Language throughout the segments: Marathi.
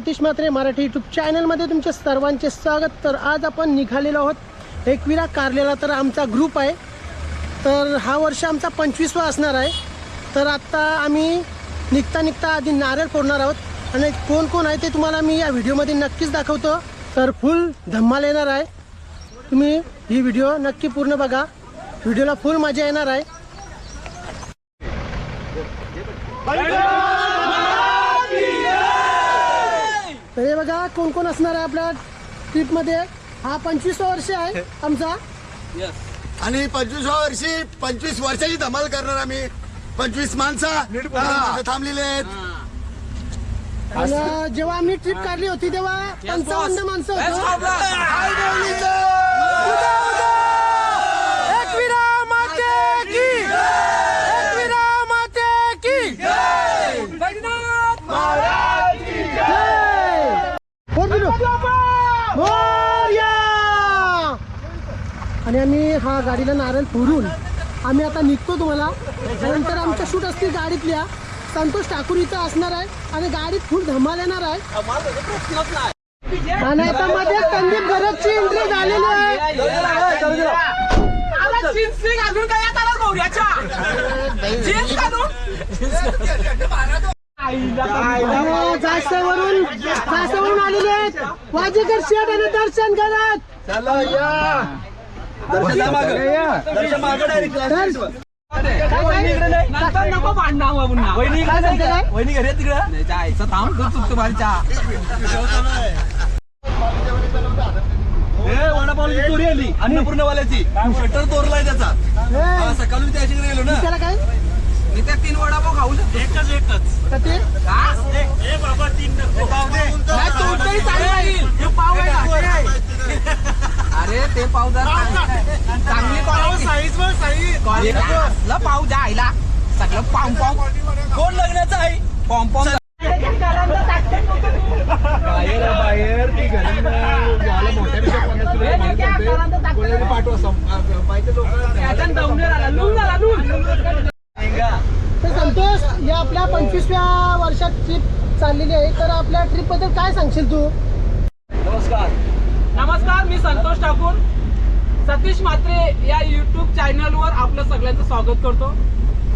सतीश म्हात्रे मराठी यूट्यूब चॅनलमध्ये तुमच्या सर्वांचे स्वागत. तर आज आपण निघालेलो आहोत एकविरा कारलेला तर आमचा ग्रुप आहे. तर हा वर्ष आमचा पंचवीसवा असणार आहे. तर आत्ता आम्ही निघता निघता आधी नारळ फोडणार आहोत. आणि कोण कोण आहे ते तुम्हाला मी या व्हिडिओमध्ये नक्कीच दाखवतो. तर फुल धम्माल येणार आहे. तुम्ही ही व्हिडिओ नक्की पूर्ण बघा. व्हिडिओला फुल मजा येणार आहे. तर हे बघा कोण कोण असणार आहे आपल्या ट्रिपमध्ये हा पंचवीसवा वर्ष आहे आमचा. आणि पंचवीसव्या वर्षी पंचवीस वर्षाची धमाल करणार आम्ही. पंचवीस माणसं थांबलेले आहेत. आणि जेव्हा आम्ही ट्रिप काढली होती तेव्हा पंचावन्न माणसं होतो एकविरा माते की एकविरा माते की जय! Four wheeler. मोरया! आणि हा गाडीला नारळ फोडून आम्ही आता निघतो तुम्हाला. नंतर आमच्या शूट असतील गाडीतल्या. संतोष ठाकूर इथं असणार आहे आणि गाडीत फुल धमाल येणार आहे. आणि आता मध्ये संदीप गरजची एंट्री झालेली आहे. आणि जास्तवरून जास्तवरून आलेले आहेत. वाजेकर शेठ आणि दर्शन करत नंतर नको भांडणं मग पुन्हा. वहिनी? वहिनी घरी तिकडं? नाही जायचं थांब. दूध चुकतो बारीच्या वडापावची चोरी आली. अन्नपूर्णवाल्याची. शटर तोरलाय त्याचा. हे, सकाळी त्याच्याकडे गेलो ना. त्याला काय? मी त्या तीन वडापाव खाऊ शकतो. एकच एकच. ते? राहील हे पाव आहे का? ते आहे. ते पाव जर चांगली क्वालिटी असलं पाव द्या आईला. सगळं पाव पाव कोण लग्नाचं आहे? पॉम पॉम बाहेर बाहेर ती घरी झालं मोठ्या तर संतोष या आपल्या पंचवीसव्या वर्षात ट्रिप चाललेली आहे. तर आपल्या ट्रिपबद्दल काय सांगशील तू? नमस्कार. नमस्कार मी संतोष ठाकूर. सतीश म्हात्रे या यूट्यूब चॅनलवर आपलं सगळ्यांचं स्वागत करतो.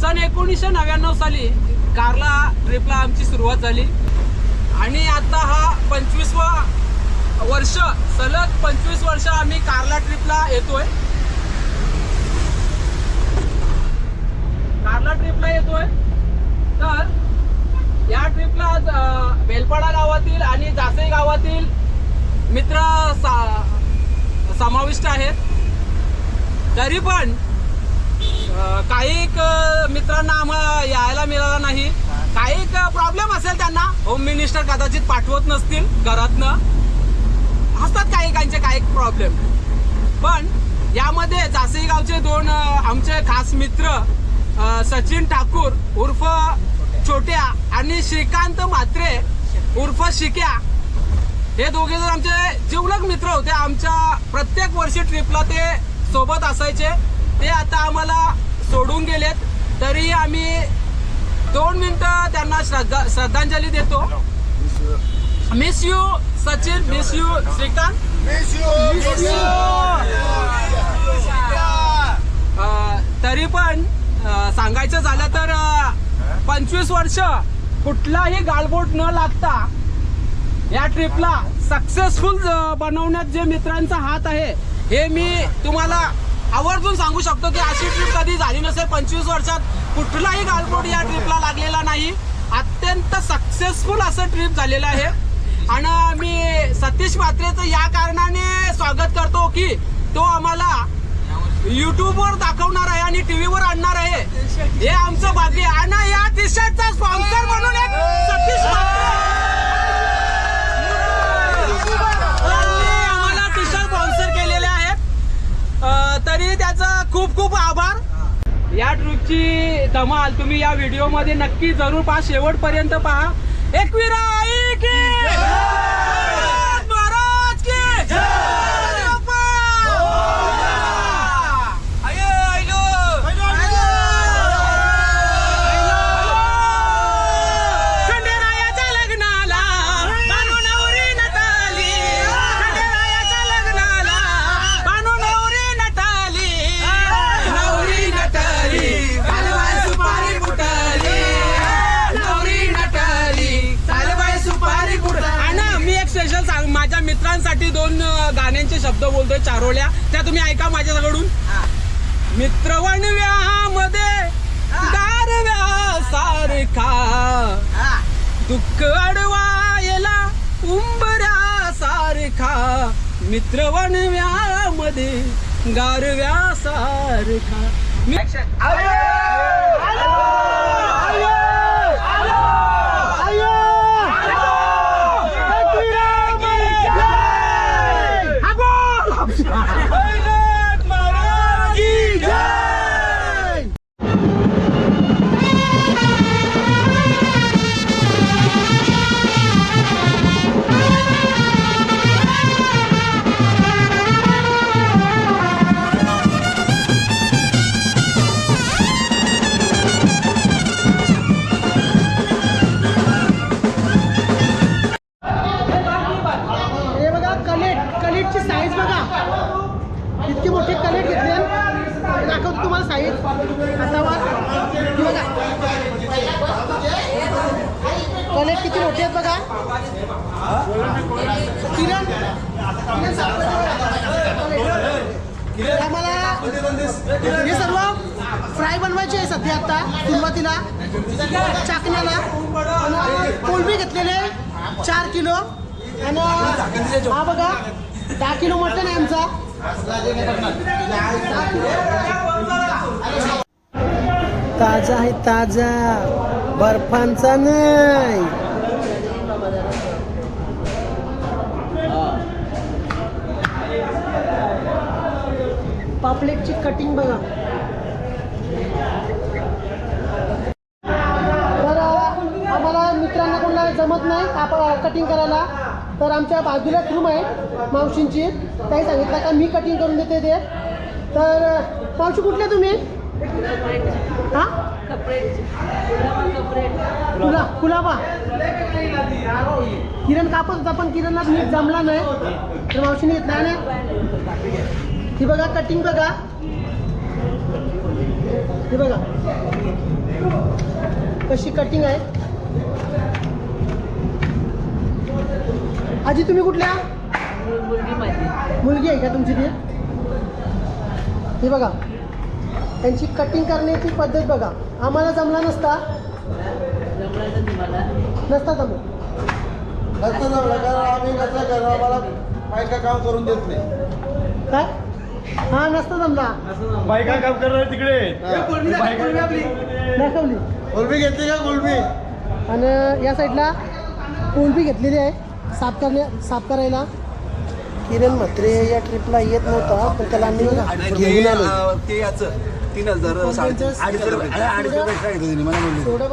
सन एकोणीसशे नव्याण्णव साली कारला ट्रिपला आमची सुरुवात झाली. आणि आता हा पंचवीसवा वर्ष सलग पंचवीस वर्ष आम्ही कारला ट्रिपला येतोय. कारला ट्रिपला येतोय. तर या ट्रिपला बेलपाडा गावातील आणि जासई गावातील मित्र सा- समाविष्ट आहेत. तरी पण काही मित्रांना आम्हाला यायला मिळाला नाही. काही प्रॉब्लेम असेल त्यांना होम मिनिस्टर कदाचित पाठवत नसतील घरातनं. असतात काही काहींचे काही प्रॉब्लेम पण यामध्ये जासई गावचे दोन आमचे खास मित्र सचिन ठाकूर उर्फ छोट्या आणि श्रीकांत म्हात्रे उर्फ शिक्या हे दोघे जण आमचे जिवलग मित्र होते. आमच्या प्रत्येक वर्षी ट्रिपला ते सोबत असायचे. ते आता आम्हाला सोडून गेलेत. तरी आम्ही दोन मिनिटं त्यांना श्रद्धा श्रद्धांजली देतो. Miss you Sachin. Miss you Shrikant. अ, तरी पण सांगायचं झालं तर पंचवीस वर्ष कुठलाही गालबोट न लागता या ट्रिपला सक्सेसफुल बनवण्यात जे मित्रांचा हात आहे हे मी तुम्हाला आवर्जून सांगू शकतो की अशी ट्रिप कधी झाली नसेल. पंचवीस वर्षात कुठलाही गालबोट या ट्रिपला लागलेला नाही. अत्यंत सक्सेसफुल असं ट्रिप झालेलं आहे. आणि मी सतीश म्हात्रेचं या कारणाने स्वागत करतो की तो आम्हाला युट्यूबवर दाखवणार आहे आणि टीव्हीवर आणणार आहे. हे आमचं भाग्य आहे. आणि या टी शर्टचा स्पॉन्सर म्हणून सतीश म्हात्रे यांनी आम्हाला टी शर्ट स्पॉन्सर केलेले आहेत अ, तरी त्याचा खूप खूप आभार या ट्रूपची धमाल तुम्ही या व्हिडिओमध्ये नक्की जरूर पहा. शेवटपर्यंत पहा. एकविरा मित्रांसाठी दोन गाण्यांचे शब्द बोलतोय चारोळ्या. त्या तुम्ही ऐका माझ्याकडून मित्रवणव्यामध्ये गारव्या सारखा. दुःख अडवायला उंबऱ्या सारखा. मित्रवणव्यामध्ये गारव्या सारखा. दाखवतो हातावर बघा किती मोठी आहेत बघा. किरण. किरण आम्हाला हे सर्व फ्राय बनवायचे आहे सध्या आता सुरुवातीला. चाकण्याला. आणि कोलबी घेतलेले चार किलो. आणि हा बघा दहा किलो मटण आहे आमचा. ताजा आहे ताजा. बर्फांचा नाही. पापलेटची कटिंग बघा. तर आम्हाला मित्रांना कोणाला जमत नाही आपण कटिंग करायला. तर आमच्या बाजूलाच रूम आहे मावशींची. त्याही सांगितलं का मी कटिंग करून देते ते. तर मावशी कुठले तुम्ही? हां? कुला कुलाबा. किरण कापत होता पण किरणला नीट जमला नाही. तर मावशीने घेतला नाही. ही बघा कटिंग बघा. ही बघा. कशी कटिंग आहे? आजी तुम्ही कुठल्या? मुलगी आहे का तुमची ती? ही बघा. त्यांची कटिंग करण्याची पद्धत बघा. आम्हाला जमला नसता? नसता जमला. नसतं जमलं कारण आम्ही कसं करणार आम्हाला बायका काम करून देत नाही. काय? हा नसता जमला. बायका काम करणार तिकडे. दाखवली. कोलबी घेतली का कोलबी आणि या साईडला कोलबी घेतलेली आहे. साफ करण्या साफ करायला. किरण म्हात्रे या ट्रिपला येत नव्हता पण त्याला आम्ही घेऊन आलो. ते याचं तीन हजार साडेतीन अडीच रुपये. अरे अडीच रुपये extra घेतले त्यांनी, मला बोलले सोडं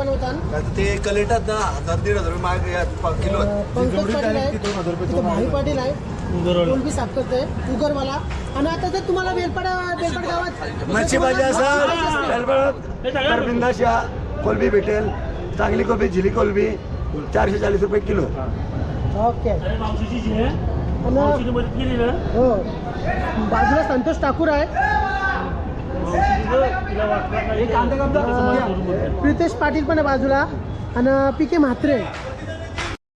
ते कलेटात ना हजार दीड हजार रुपये प- किलो. अं, पंकज पाटील आहे तिथे भाई पाटील आहे कोलबी साफ उगरवाला. आणि आता जर तुम्हाला बेलपाडा बेलपाड गावात मच्छी भाजी असेल. तर बिंदाशा कोलबी भेटेल. चांगली कोलबी झिली कोलबी चारशे चाळीस रुपये किलो. ओके. मदत केली ना हो. बाजूला संतोष ठाकूर आहे प्रितेश पाटील पण आहे बाजूला. आणि पी के म्हात्रे.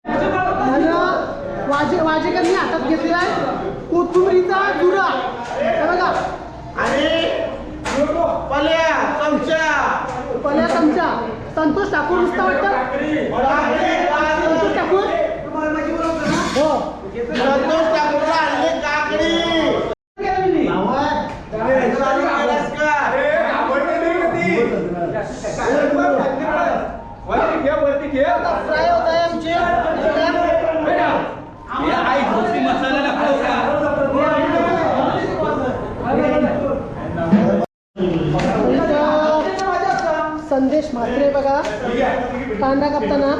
आणि वाजे वाजेकरनी हातात घेतलेला आहे कोथिंबरीचा जुरा. हे बघा. पल्या चमचा. संतोष ठाकूर नुसता वाटतं? संतोष ठाकूर? हो फ्राय होत आहे आमचे इथं संदेश म्हात्रे बघा. कांदा कापताना.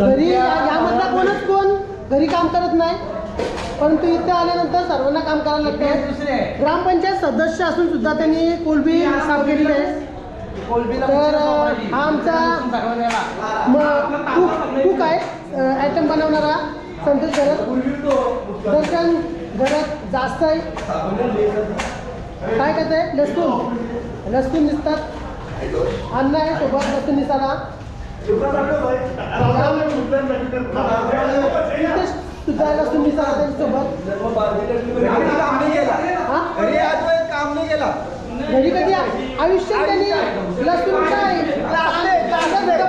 घरी या- यामधला कोणच कोण घरी काम करत नाही परंतु इथे आल्यानंतर सर्वांना काम करायला लागते ग्रामपंचायत सदस्य असून सुद्धा त्यांनी कोलबी साफ केलेली आहे. तर हा आमचा कुक आहे आयटम बनवणारा संतोष घरात दर्शन घरात जास्त आहे. काय करत आहे लसूण. लसूण दिसतात. अन्न आहे सोबत लसूण तुम्ही काम नाही केला आयुष्यात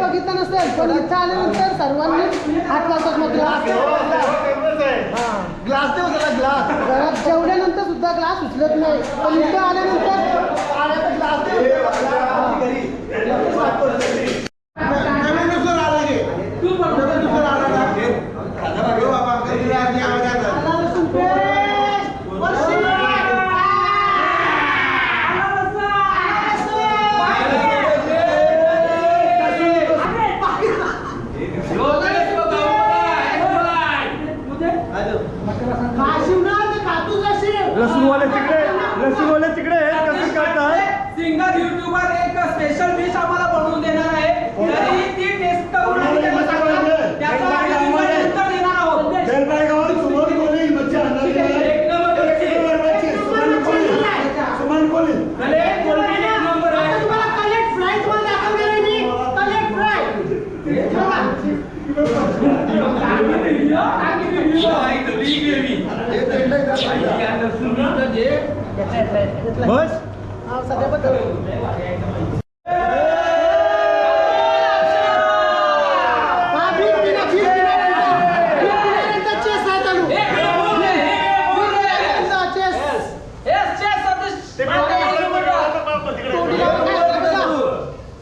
बघितलं नसेल आल्यानंतर सर्वांनी हात लावतात ग्लास देऊ त्याला ग्लास घरात जेवल्यानंतर सुद्धा ग्लास उचलत नाही पण इथं आल्यानंतर ग्लास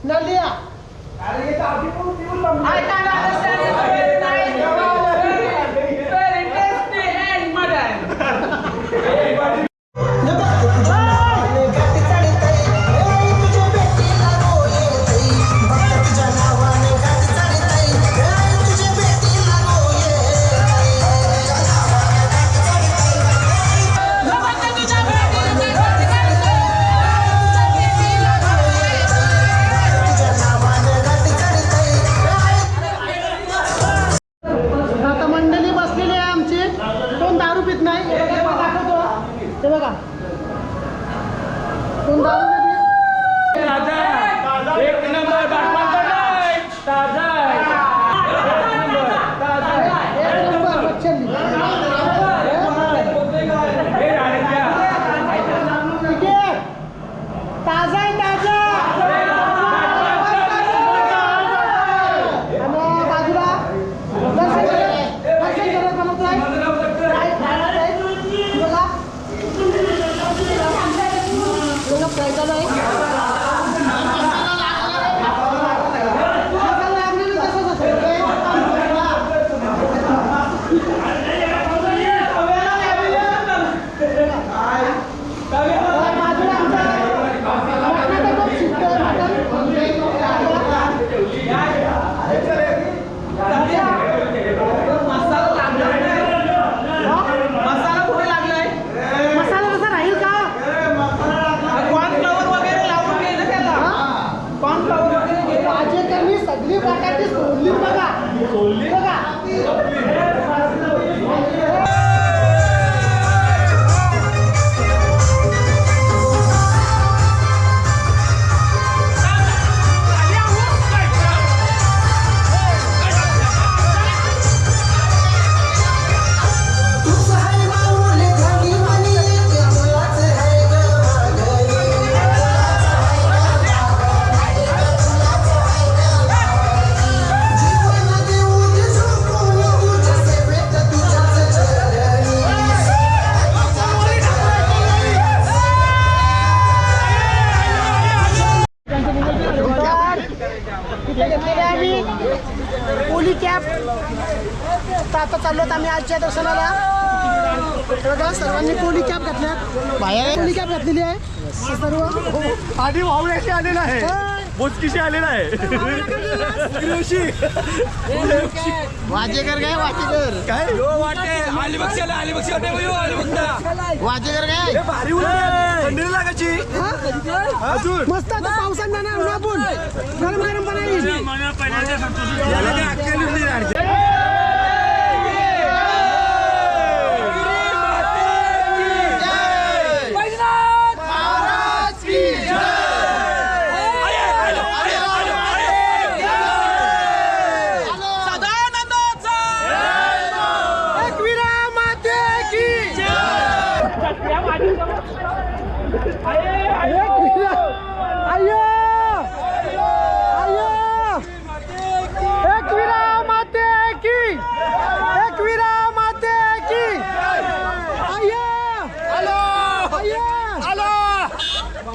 नलिया. अरे ये तो अभी तो 온다. 온다. आता आता चाललो आम्ही आजच्या दर्शनाला बघा सर्वांनी कोणी कॅप घातल्या बाहेर कोणी कॅप घातलेली आहे सर्व आधी वावळ्याशी आलेला आहे मोजकीशी आलेला आहे वाजेकर काय वाटेकर काय वाटे आली बक्ष आली अलिबक्षा वाजेकर काय भारी थंडी लागायची अजून मस्त आता पावसात जाणार आपण गरम गरम पण आहे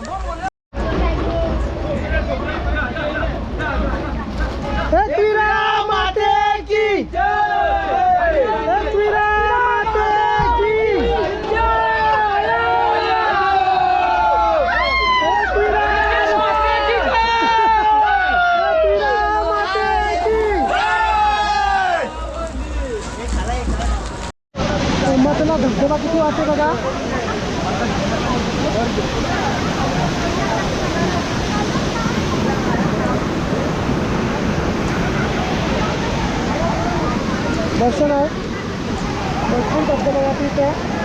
뭐, 뭐. दर्शन आहे भरपूर धबधबा वाटते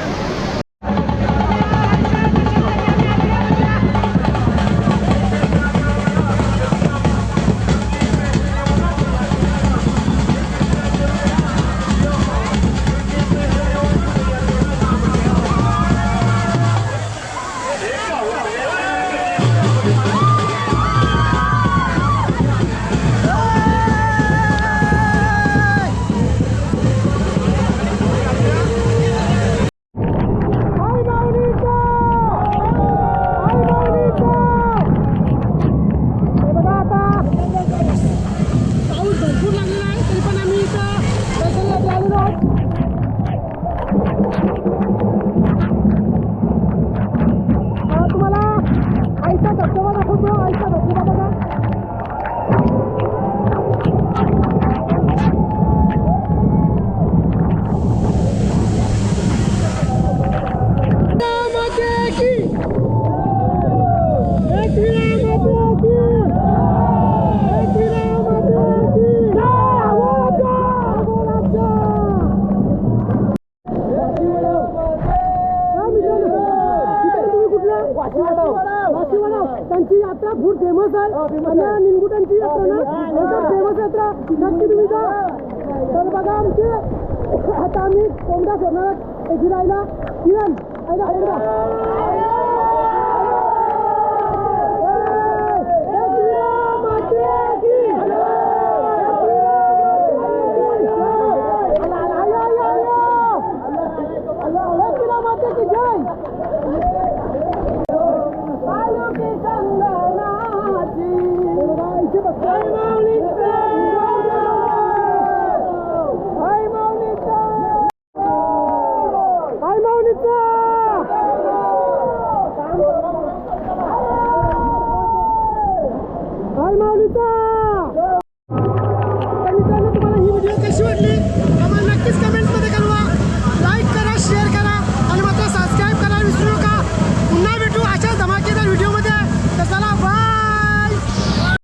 आणि निनगुटांची यात्रा ना एकदम फेमस यात्रा नक्की तुम्ही जा. तर बघा आमचे. आता आम्ही कोंबड्या सोडणार एक राहिला किरण आयला कोंबडा